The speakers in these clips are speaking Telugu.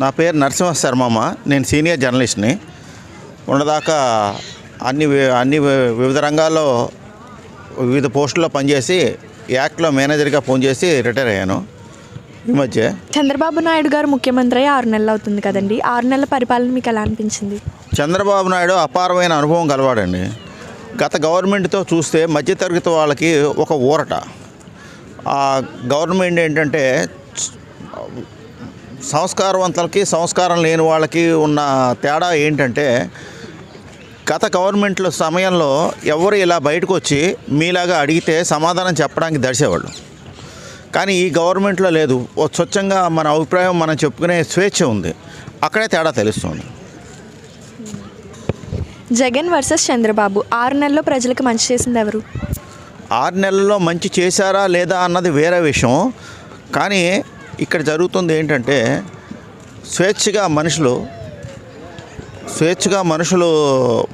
నా పేరు నరసింహ శర్మమ్మ నేను సీనియర్ జర్నలిస్ట్ని. ఉన్నదాకా అన్ని అన్ని వివిధ రంగాల్లో వివిధ పోస్టుల్లో పనిచేసి యాక్ట్లో మేనేజర్గా పనిచేసి రిటైర్ అయ్యాను. ఈ మధ్య. చంద్రబాబు నాయుడు గారు ముఖ్యమంత్రి అయ్యి ఆరు నెలలు అవుతుంది కదండి. ఆరు నెలల పరిపాలన మీకు ఎలా అనిపించింది? చంద్రబాబు నాయుడు అపారమైన అనుభవం గలవాడండి. గత గవర్నమెంట్తో చూస్తే మధ్యతరగతి వాళ్ళకి ఒక ఊరట. ఆ గవర్నమెంట్ ఏంటంటే సంస్కారవంతులకి సంస్కారం లేని వాళ్ళకి ఉన్న తేడా ఏంటంటే గత గవర్నమెంట్ల సమయంలో ఎవరు ఇలా బయటకు వచ్చి మీలాగా అడిగితే సమాధానం చెప్పడానికి దడిసేవాళ్ళు కానీ ఈ గవర్నమెంట్లో లేదు. స్వచ్ఛంగా మన అభిప్రాయం మనం చెప్పుకునే స్వేచ్ఛ ఉంది. అక్కడే తేడా తెలుస్తుంది. జగన్ వర్సెస్ చంద్రబాబు ఆరు నెలల్లో ప్రజలకు మంచి చేసింది ఎవరు? ఆరు నెలల్లో మంచి చేశారా లేదా అన్నది వేరే విషయం. కానీ ఇక్కడ జరుగుతుంది ఏంటంటే స్వేచ్ఛగా మనుషులు స్వేచ్ఛగా మనుషులు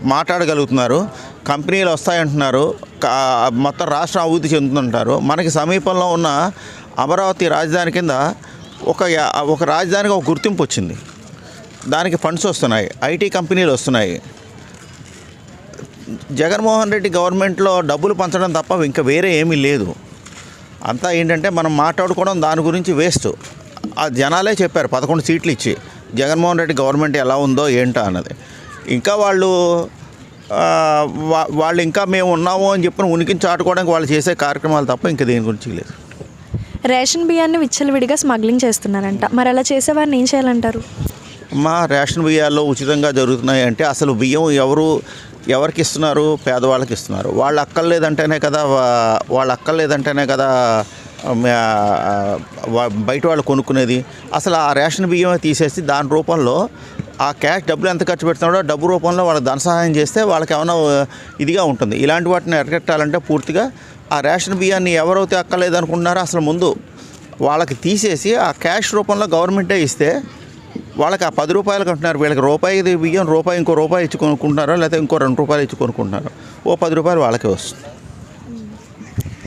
మాట్లాడగలుగుతున్నారు కంపెనీలు వస్తాయంటున్నారు కా- మొత్తం రాష్ట్రం అభివృద్ధి చెందుతుంటారు మనకి సమీపంలో ఉన్న అమరావతి రాజధాని కింద ఒక ఒక రాజధానికి ఒక గుర్తింపు వచ్చింది. దానికి ఫండ్స్ వస్తున్నాయి ఐటీ కంపెనీలు వస్తున్నాయి. జగన్మోహన్ రెడ్డి గవర్నమెంట్లో డబ్బులు పంచడం తప్ప ఇంకా వేరే ఏమీ లేదు. అంతా ఏంటంటే మనం మాట్లాడుకోవడం దాని గురించి వేస్ట్. ఆ జనాలే చెప్పారు పదకొండు సీట్లు ఇచ్చి జగన్మోహన్ రెడ్డి గవర్నమెంట్ ఎలా ఉందో ఏంటో అన్నది. ఇంకా వాళ్ళు వాళ్ళు ఇంకా మేము ఉన్నాము అని చెప్పిన ఉనికిని చాటుకోవడానికి వాళ్ళు చేసే కార్యక్రమాలు తప్ప ఇంకా దేని గురించి లేదు. రేషన్ బియ్యాన్ని విచ్చలవిడిగా స్మగ్లింగ్ చేస్తున్నారంట. మరి అలా చేసేవారిని ఏం చేయాలంటారు? మా రేషన్ బియ్యాల్లో ఉచితంగా జరుగుతున్నాయి అంటే అసలు బియ్యం ఎవరు ఎవరికి ఇస్తున్నారు? పేదవాళ్ళకి ఇస్తున్నారు. వాళ్ళు అక్కర్లేదంటేనే కదా వాళ్ళు అక్కర్లేదంటేనే కదా బయట వాళ్ళు కొనుక్కునేది. అసలు ఆ రేషన్ బియ్యమే తీసేసి దాని రూపంలో ఆ క్యాష్ డబ్బులు ఎంత ఖర్చు పెడుతున్నాడో డబ్బు రూపంలో వాళ్ళకి ధన సహాయం చేస్తే వాళ్ళకి ఏమైనా ఇదిగా ఉంటుంది. ఇలాంటి వాటిని అరికట్టాలంటే పూర్తిగా ఆ రేషన్ బియ్యాన్ని ఎవరైతే అక్కర్లేదనుకుంటున్నారో అసలు ముందు వాళ్ళకి తీసేసి ఆ క్యాష్ రూపంలో గవర్నమెంటే ఇస్తే వాళ్ళకి ఆ పది రూపాయలు కొంటున్నారు. వీళ్ళకి రూపాయి బియ్యం రూపాయి ఇంకో రూపాయి ఇచ్చి కొనుక్కుంటున్నారో లేకపోతే ఇంకో రెండు రూపాయలు ఇచ్చి కొనుక్కుంటున్నారు ఓ పది రూపాయలు వాళ్ళకే వస్తుంది.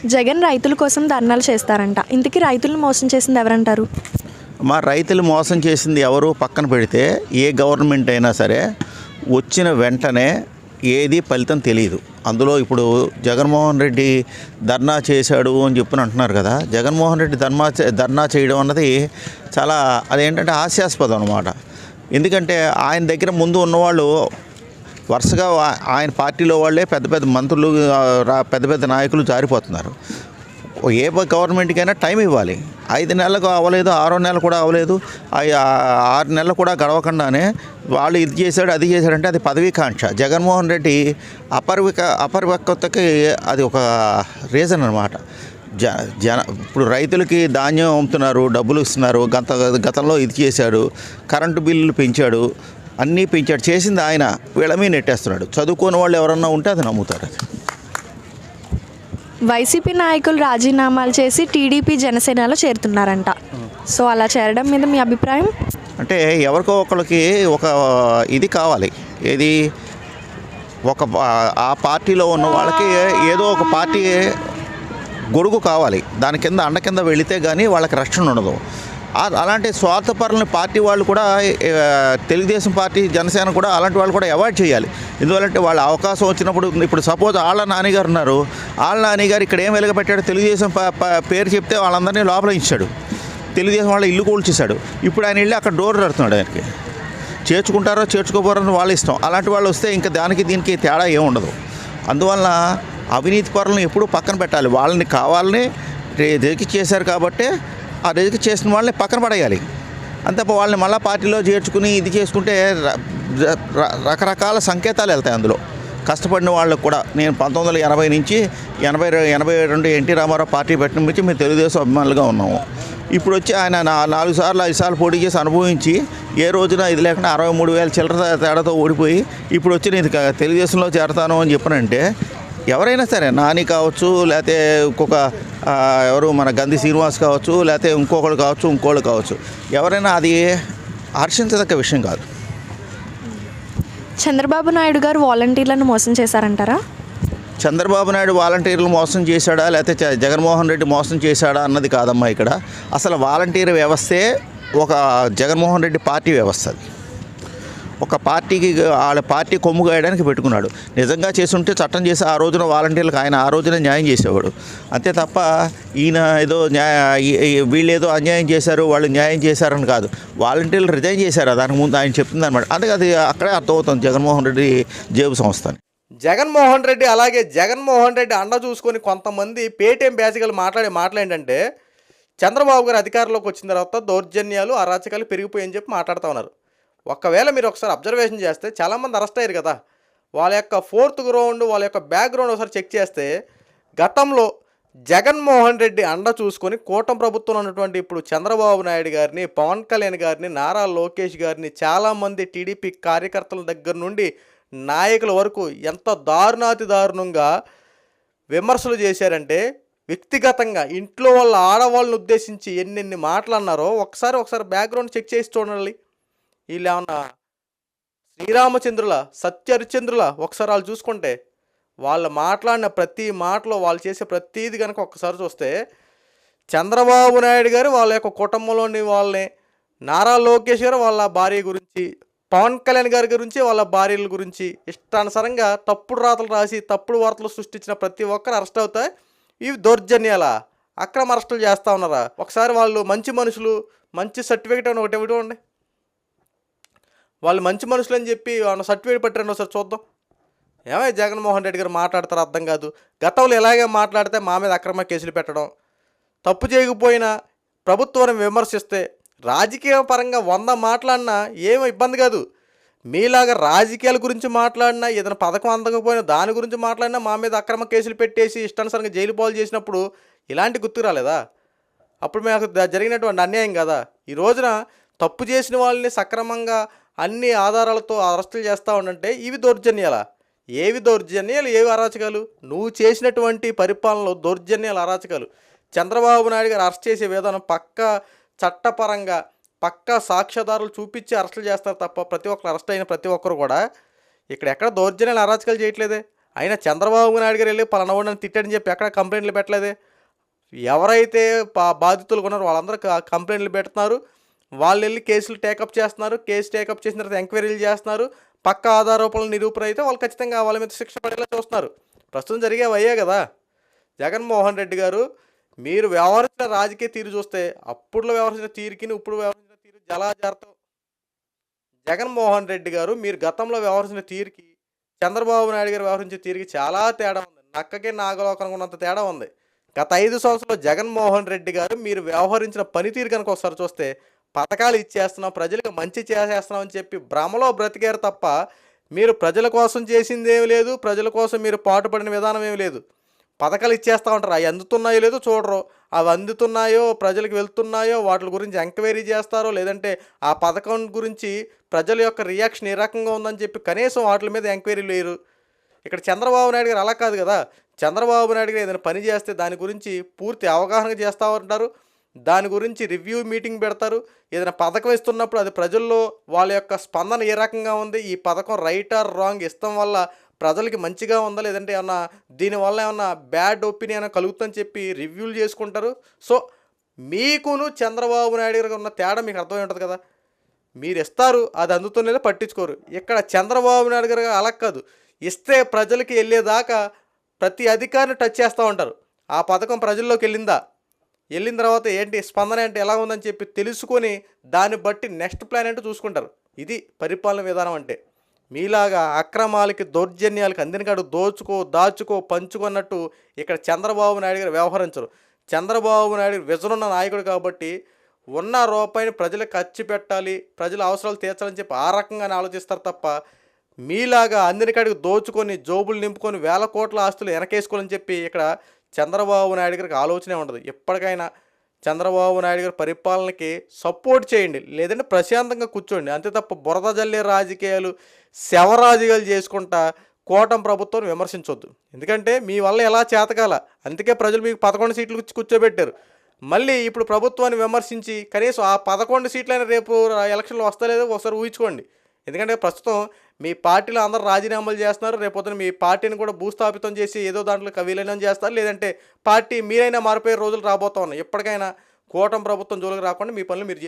జగన్ రైతుల కోసం ధర్నాలు చేస్తారంట. ఇంతకీ రైతులను మోసం చేసింది ఎవరంటారు? మా రైతులు మోసం చేసింది ఎవరు? పక్కన పెడితే ఏ గవర్నమెంట్ అయినా సరే వచ్చిన వెంటనే ఏది ఫలితం తెలియదు. అందులో ఇప్పుడు జగన్మోహన్ రెడ్డి ధర్నా చేశాడు అని చెప్పని అంటున్నారు కదా జగన్మోహన్ రెడ్డి ధర్నా ధర్నా చేయడం అన్నది చాలా అదేంటంటే హాస్యాస్పదం అనమాట ఎందుకంటే ఆయన దగ్గర ముందు ఉన్నవాళ్ళు వరుసగా ఆయన పార్టీలో వాళ్ళే పెద్ద పెద్ద మంత్రులు రా- పెద్ద పెద్ద నాయకులు జారిపోతున్నారు. ఏ గవర్నమెంట్కైనా టైం ఇవ్వాలి. ఐదు నెలలకు అవ్వలేదు ఆరో నెలలు కూడా అవ్వలేదు. ఆ- ఆరు నెలలు కూడా గడవకుండానే వాళ్ళు ఇది చేశాడు అది చేశాడంటే అది పదవీకాంక్ష జగన్మోహన్ రెడ్డి అపరివిక అపరిపక్వతకి అది ఒక రీజన్ అనమాట జ జన ఇప్పుడు రైతులకి ధాన్యం అమ్ముతున్నారు డబ్బులు ఇస్తున్నారు గత గతంలో ఇది చేశాడు కరెంటు బిల్లులు పెంచాడు అన్నీ పెంచాడు చేసింది ఆయన. వీళ్ళ మీద నెట్టేస్తున్నాడు. చదువుకోని వాళ్ళు ఎవరన్నా ఉంటే అది నమ్ముతారు. అది వైసీపీ నాయకులు రాజీనామాలు చేసి టీడీపీ జనసేనలో చేరుతున్నారంట. సో అలా చేరడం మీద మీ అభిప్రాయం? అంటే ఎవరికో ఒకరికి ఒక ఇది కావాలి. ఏది ఒక ఆ పార్టీలో ఉన్న వాళ్ళకి ఏదో ఒక పార్టీ గొడుగు కావాలి. దాని కింద అండ కింద వెళితే కానీ వాళ్ళకి రక్షణ ఉండదు. అలాంటి స్వార్థపరులని పార్టీ వాళ్ళు కూడా తెలుగుదేశం పార్టీ జనసేన కూడా అలాంటి వాళ్ళు కూడా అవాయిడ్ చేయాలి. ఎందువల్లంటే వాళ్ళ అవకాశం వచ్చినప్పుడు ఇప్పుడు సపోజ్ ఆళ్ళ నాన్నగారు ఉన్నారు. ఆళ్ళ నాన్నగారు ఇక్కడ ఏం వెలగబెట్టాడు తెలుగుదేశం ప- పేరు చెప్తే వాళ్ళందరినీ లోపల ఇచ్చాడు తెలుగుదేశం వాళ్ళ ఇల్లు కూల్చేశాడు. ఇప్పుడు ఆయన వెళ్ళి అక్కడ డోర్ కడుతున్నాడు ఆయనకి. చేర్చుకుంటారో చేర్చుకోపోరని వాళ్ళ ఇష్టం. అలాంటి వాళ్ళు వస్తే ఇంకా దానికి దీనికి తేడా ఏమి ఉండదు. అందువలన అవినీతి పరులను ఎప్పుడూ పక్కన పెట్టాలి. వాళ్ళని కావాలని రేకి చేశారు కాబట్టి ఆ రిజెక్ట్ చేసిన వాళ్ళని పక్కన పడేయాలి. అంతే వాళ్ళని మళ్ళీ పార్టీలో చేర్చుకుని ఇది చేసుకుంటే రకరకాల సంకేతాలు వెళ్తాయి అందులో. కష్టపడిన వాళ్ళకు కూడా నేను పంతొమ్మిది వందల ఎనభై నుంచి ఎనభై ఎనభై రెండు ఎన్టీ రామారావు పార్టీ పెట్టిన నుంచి మేము తెలుగుదేశం అభిమానులుగా ఉన్నాము. ఇప్పుడు వచ్చి ఆయన నా- నాలుగు సార్లు ఐదు సార్లు పోటీ చేసి అనుభవించి ఏ రోజున ఇది లేకుండా అరవై మూడు వేల చిల్లర తేడాతో ఓడిపోయి ఇప్పుడు వచ్చి నేను తెలుగుదేశంలో చేరతాను అని చెప్పనంటే ఎవరైనా సరే నాని కావచ్చు లేకపోతే ఇంకొక ఎవరు మన గంధి శ్రీనివాస్ కావచ్చు లేకపోతే ఇంకొకరు కావచ్చు ఇంకోళ్ళు కావచ్చు. ఎవరైనా అది హర్షించదగ్గ విషయం కాదు. చంద్రబాబు నాయుడు గారు వాలంటీర్లను మోసం చేశారంటారా? చంద్రబాబు నాయుడు వాలంటీర్లు మోసం చేశాడా లేకపోతే జగన్మోహన్ రెడ్డి మోసం చేశాడా అన్నది కాదమ్మా ఇక్కడ. అసలు వాలంటీర్ వ్యవస్థే ఒక జగన్మోహన్ రెడ్డి పార్టీ వ్యవస్థ అది. ఒక పార్టీకి వాళ్ళ పార్టీ కొమ్ము గాయడానికి పెట్టుకున్నాడు. నిజంగా చేస్తుంటే చట్టం చేసి ఆ రోజున వాలంటీర్లకు ఆయన ఆ రోజున న్యాయం చేసేవాడు. అంతే తప్ప ఈయన ఏదో న్యాయ వీళ్ళు ఏదో అన్యాయం చేశారు వాళ్ళు న్యాయం చేశారని కాదు. వాలంటీర్లు రిజైన్ చేశారు దానికి ముందు ఆయన చెప్తుంది అనమాట అందుకే అది అక్కడే అర్థమవుతుంది జగన్మోహన్ రెడ్డి జేబు సంస్థ జగన్మోహన్ రెడ్డి అలాగే జగన్మోహన్ రెడ్డి అండ చూసుకొని కొంతమంది పేటీఎం బ్యాసికలు మాట్లాడే మాటలు ఏంటంటే చంద్రబాబు గారు అధికారంలోకి వచ్చిన తర్వాత దౌర్జన్యాలు అరాచకాలు పెరిగిపోయాయని చెప్పి మాట్లాడుతూ ఉన్నారు. ఒకవేళ మీరు ఒకసారి అబ్జర్వేషన్ చేస్తే చాలామంది అరెస్ట్ అయ్యారు కదా. వాళ్ళ యొక్క ఫోర్త్ గ్రౌండ్ వాళ్ళ యొక్క బ్యాక్గ్రౌండ్ ఒకసారి చెక్ చేస్తే గతంలో జగన్మోహన్ రెడ్డి అండ చూసుకొని కూటమి ప్రభుత్వంలో ఉన్నటువంటి ఇప్పుడు చంద్రబాబు నాయుడు గారిని పవన్ కళ్యాణ్ గారిని నారా లోకేష్ గారిని చాలామంది టీడీపీ కార్యకర్తల దగ్గర నుండి నాయకుల వరకు ఎంత దారుణాతి దారుణంగా విమర్శలు చేశారంటే వ్యక్తిగతంగా ఇంట్లో వాళ్ళ ఆడవాళ్ళని ఉద్దేశించి ఎన్నెన్ని మాటలు అన్నారో ఒకసారి ఒకసారి బ్యాక్గ్రౌండ్ చెక్ చేసి చూడండి. వీళ్ళు ఏమన్నా శ్రీరామచంద్రుల సత్యహరిచంద్రుల ఒకసారి వాళ్ళు చూసుకుంటే వాళ్ళు మాట్లాడిన ప్రతి మాటలో వాళ్ళు చేసే ప్రతీది కనుక ఒక్కసారి చూస్తే చంద్రబాబు నాయుడు గారు వాళ్ళ యొక్క కుటుంబంలోని వాళ్ళని నారా లోకేష్ గారు వాళ్ళ భార్య గురించి పవన్ కళ్యాణ్ గారి గురించి వాళ్ళ భార్యల గురించి ఇష్టానుసారంగా తప్పుడు రాతలు రాసి తప్పుడు వార్తలు సృష్టించిన ప్రతి ఒక్కరు అరెస్ట్ అవుతాయి. ఇవి దౌర్జన్యాల అక్రమ అరెస్టులు చేస్తూ ఉన్నారా? ఒకసారి వాళ్ళు మంచి మనుషులు మంచి సర్టిఫికేట్ అని ఒకటి ఇవ్వండి. వాళ్ళు మంచి మనుషులు అని చెప్పి వాళ్ళ సర్టిఫికేట్ పట్టారండి ఒకసారి చూద్దాం. ఏమై జగన్మోహన్ రెడ్డి గారు మాట్లాడతారు అర్థం కాదు. గతంలో ఇలాగే మాట్లాడితే మా మీద అక్రమ కేసులు పెట్టడం తప్పు చేయకపోయినా ప్రభుత్వాన్ని విమర్శిస్తే రాజకీయ పరంగా వంద మాట్లాడినా ఏం ఇబ్బంది కాదు. మీలాగా రాజకీయాల గురించి మాట్లాడినా ఏదైనా పథకం అందకపోయినా దాని గురించి మాట్లాడినా మా మీద అక్రమ కేసులు పెట్టేసి ఇష్టానుసారంగా జైలు పాలు చేసినప్పుడు ఇలాంటి గుర్తు రాలేదా? అప్పుడు మాకు జరిగినటువంటి అన్యాయం కదా? ఈ రోజున తప్పు చేసిన వాళ్ళని సక్రమంగా అన్ని ఆధారాలతో అరెస్టులు చేస్తూ ఉండంటే ఇవి దౌర్జన్యాలా? ఏవి దౌర్జన్యాలు? ఏవి అరాచకాలు? నువ్వు చేసినటువంటి పరిపాలనలో దౌర్జన్యాలు అరాచకాలు. చంద్రబాబు నాయుడు గారు అరెస్ట్ చేసే విధానం పక్క చట్టపరంగా పక్క సాక్ష్యాధారాలు చూపించి అరెస్టులు చేస్తారు తప్ప ప్రతి ఒక్కరు అరెస్ట్ అయిన ప్రతి ఒక్కరు కూడా ఇక్కడ ఎక్కడ దౌర్జన్యాలు అరాచకాలు చేయట్లేదే. అయినా చంద్రబాబు నాయుడు గారు వెళ్ళి పలానవాడిని తిట్టాడని చెప్పి ఎక్కడ కంప్లైంట్లు పెట్టలేదే? ఎవరైతే పా- బాధితులు ఉన్నారో వాళ్ళందరూ కంప్లైంట్లు పెడుతున్నారు. వాళ్ళు వెళ్ళి కేసులు టేకప్ చేస్తున్నారు. కేసు టేకప్ చేసిన తర్వాత ఎంక్వైరీలు చేస్తున్నారు. పక్క ఆధారోపణలు నిరూపణ అయితే వాళ్ళు ఖచ్చితంగా వాళ్ళ మీద శిక్ష పడేలా చూస్తున్నారు. ప్రస్తుతం జరిగేవి అయ్యే కదా. జగన్మోహన్ రెడ్డి గారు మీరు వ్యవహరించిన రాజకీయ తీరు చూస్తే అప్పుడులో వ్యవహరించిన తీరుకి ఇప్పుడు వ్యవహరించిన తీరు జలాజార్తం. జగన్మోహన్ రెడ్డి గారు మీరు గతంలో వ్యవహరించిన తీరుకి చంద్రబాబు నాయుడు గారు వ్యవహరించిన తీరుకి చాలా తేడా ఉంది. నక్కకే నాగలోకం ఉన్నంత తేడా ఉంది. గత ఐదు సంవత్సరాలు జగన్మోహన్ రెడ్డి గారు మీరు వ్యవహరించిన పనితీరు కనుక ఒకసారి చూస్తే పథకాలు ఇచ్చేస్తున్నాం ప్రజలకు మంచి చేసేస్తున్నాం అని చెప్పి భ్రమలో బ్రతికారు తప్ప మీరు ప్రజల కోసం చేసింది ఏమి లేదు ప్రజల కోసం మీరు పాటుపడిన విధానం ఏమి లేదు. పథకాలు ఇచ్చేస్తూ ఉంటారు. అవి అందుతున్నాయో లేదో చూడరు. అవి అందుతున్నాయో ప్రజలకు వెళ్తున్నాయో వాటి గురించి ఎంక్వైరీ చేస్తారో లేదంటే ఆ పథకం గురించి ప్రజల యొక్క రియాక్షన్ ఏ రకంగా ఉందని చెప్పి కనీసం వాటి మీద ఎంక్వైరీ లేరు. ఇక్కడ చంద్రబాబు నాయుడు గారు అలా కాదు కదా. చంద్రబాబు నాయుడు గారు ఏదైనా పని చేస్తే దాని గురించి పూర్తి అవగాహన చేస్తూ ఉంటారు. దాని గురించి రివ్యూ మీటింగ్ పెడతారు. ఏదైనా పథకం ఇస్తున్నప్పుడు అది ప్రజల్లో వాళ్ళ యొక్క స్పందన ఏ రకంగా ఉంది? ఈ పథకం రైట్ ఆర్ రాంగ్ ఇష్టం వల్ల ప్రజలకి మంచిగా ఉందా? లేదంటే ఏమన్నా దీనివల్ల ఏమన్నా బ్యాడ్ ఒపీనియన్ కలుగుతుందని చెప్పి రివ్యూలు చేసుకుంటారు. సో మీకును చంద్రబాబు నాయుడు గారికి ఉన్న తేడా మీకు అర్థమై ఉంటుంది కదా? మీరు ఇస్తారు అది అందుతున్నదే పట్టించుకోరు. ఇక్కడ చంద్రబాబు నాయుడు గారు అలా కాదు. ఇస్తే ప్రజలకి వెళ్ళేదాకా ప్రతి అధికారిని టచ్ చేస్తూ ఉంటారు. ఆ పథకం ప్రజల్లోకి వెళ్ళిందా? వెళ్ళిన తర్వాత ఏంటి స్పందన అంటే ఎలా ఉందని చెప్పి తెలుసుకొని దాన్ని బట్టి నెక్స్ట్ ప్లాన్ ఏంటో చూసుకుంటారు. ఇది పరిపాలన విధానం అంటే. మీలాగా అక్రమాలకి దౌర్జన్యాలకి అందినకాడు దోచుకో దాచుకో పంచుకున్నట్టు ఇక్కడ చంద్రబాబు నాయుడు గారు వ్యవహరించరు. చంద్రబాబు నాయుడు విజనున్న నాయకుడు కాబట్టి ఉన్న రూపాయిని ప్రజలకు ఖర్చు పెట్టాలి ప్రజల అవసరాలు తీర్చాలని చెప్పి ఆ రకంగానే ఆలోచిస్తారు తప్ప మీలాగా అందరికాడికి దోచుకొని జోబులు నింపుకొని వేల కోట్ల ఆస్తులు వెనకేసుకోవాలని చెప్పి ఇక్కడ చంద్రబాబు నాయుడు గారికి ఆలోచనే ఉండదు. ఎప్పటికైనా చంద్రబాబు నాయుడు గారి పరిపాలనకి సపోర్ట్ చేయండి. లేదంటే ప్రశాంతంగా కూర్చోండి. అంతే తప్ప బురద జల్లే రాజకీయాలు శవరాజకీయాలు చేసుకుంటా కోటం ప్రభుత్వం విమర్శించొద్దు. ఎందుకంటే మీ వల్ల ఎలా చేతకాల? అందుకే ప్రజలు మీకు పదకొండు సీట్లు కూర్చోబెట్టారు. మళ్ళీ ఇప్పుడు ప్రభుత్వాన్ని విమర్శించి కనీసం ఆ పదకొండు సీట్లైనా రేపు ఎలక్షన్లు వస్తలేదో ఒకసారి ఊహించుకోండి. ఎందుకంటే ప్రస్తుతం మీ పార్టీలో అందరూ రాజీనామాలు చేస్తున్నారు రేపొద్దున మీ పార్టీని కూడా భూస్థాపితం చేసి ఏదో దాంట్లో విలీనం చేస్తారు. లేదంటే పార్టీ మీరైనా మారిపోయే రోజులు రాబోతా ఉన్నాయి. ఎప్పటికైనా కూటమి ప్రభుత్వం జోలికి రాకుండా మీ పనులు మీరు చే-